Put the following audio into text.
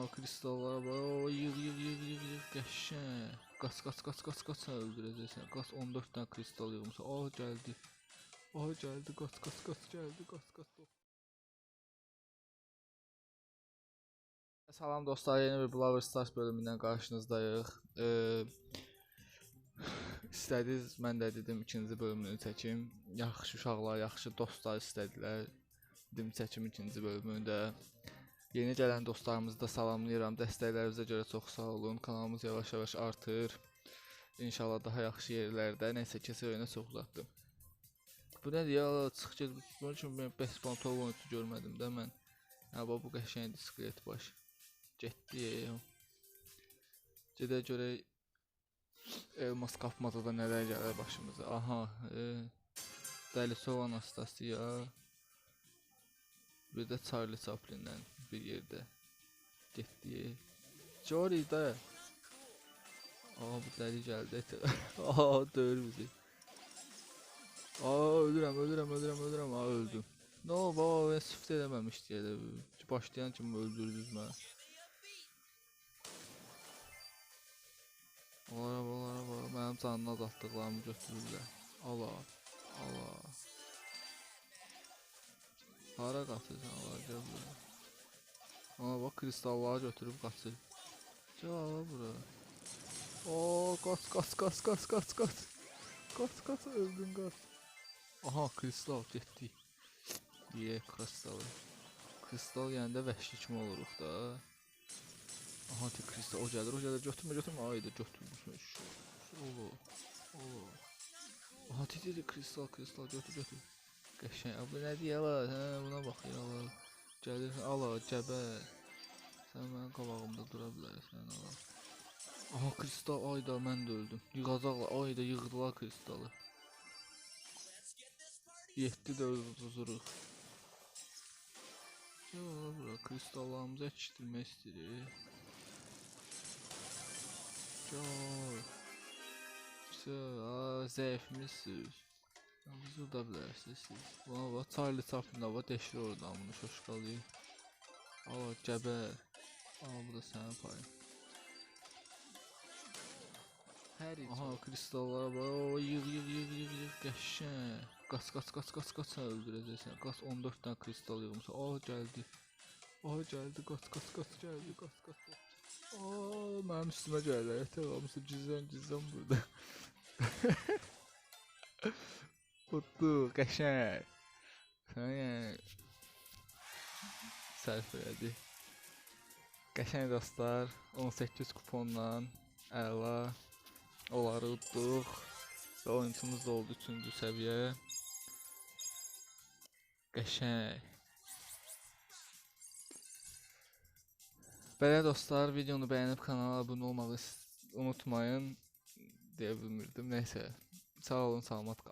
Aha kristallara bak. Oo, yığ yığ yığ yığ yığ qəşəng. Qaç qaç qaç qaç qaç öldürəcəksən. Qaç 14 dənə kristal yığmışsan. Aa gəldi. Aa gəldi. Qaç qaç qaç gəldi. Qaç qaç. Salam dostlar, yeni bir Blower Stars bölümündən qarşınızdayıq. Ee, istədiniz, mən də dedim ikinci bölümünü çəkim. Yaxşı uşaqlar, yaxşı dostlar istədilər. Dedim çəkim ikinci bölümünü də. Yeni gələn dostlarımızı da salamlayıram. Dəstəklərinizə görə çox sağ olun. Kanalımız yavaş-yavaş artır. İnşallah daha yaxşı yerlərdə. Nəysə keçə oyuna çox uzatdım. Bu nədir ya? Çıx get. Bunun üçün mən bəs pantol oyunçu görmədim də mən. Ha bax bu qəşəng diskret baş. Getdi. Gedə görək elmas qapmada da nələr gəlir başımıza. Aha, e, Dəlisov Anastasiya. Bir də Charlie Chaplin'dən bir yerdə getdi. Jory də. Aa bu dəli gəldi. Aa döyür bizi. Aa ölürəm, ölürəm, ölürəm, ölürəm. Aa öldüm. No, baba ben shift edememişti ya da başlayan kimi öldürdünüz məni. Olara olara olara mənim canını azaltdıqlarımı götürürlər. Ala, Hara qaçırsan gəl bura. Ana bax kristalları götürüb qaçır. Gəl ala bura. Oo, qaç qaç qaç qaç qaç qaç. Qaç qaç öldün qaç. Aha kristal getdi. Ye kristalı. Kristal yəni də vəhşi kimi oluruq da. Aha te kristal o gəlir, o gəlir. Götürmə, götürmə. Ayda götürmüş. Olo. Olo. Aha te kristal, kristal götür, götür. Qəşəng. Bu nədir ya la? Hə, buna bax ya la. Gəlir, ala, gəbər. Sən mənim qabağımda dura bilərsən ala. Aha kristal, ayda mən də öldüm. Yığacaqlar, ayda yığdılar kristalı. 7 də uzuruq. Ya bura kristallarımızı yetişdirmək istəyirik. Gör. İşte, aa, zəifmisiniz. Ya, Bizi uda bilərsiniz. Buna bax, Charlie Chaplin var, deşir oradan bunu şoşqalayır. Aa, gəbər. Aa, bu da sənin payın. Hər Aha, kristallara bax. Oo, yığ yığ yığ yığ yığ qəşəng. Qaç qaç qaç qaç qaç öldürəcəksən. Qaç 14 dənə kristal yığmışsan. Aa, gəldi. Aa, gəldi. Qaç qaç qaç gəldi. Qaç qaç. qaç. Aa, mənim üstümə gəldi. Yeter olmuşsa gizlən gizlən burada. Utdu, qəşəng. Sən yəni sərf dostlar, 18 kuponla əla onları utduq və oyunçumuz da oldu 3-cü səviyyə. Qəşəng. Belə dostlar, videonu bəyənib kanala abunə olmağı unutmayın deyə bilmirdim. Nəysə, sağ olun, salamat qalın.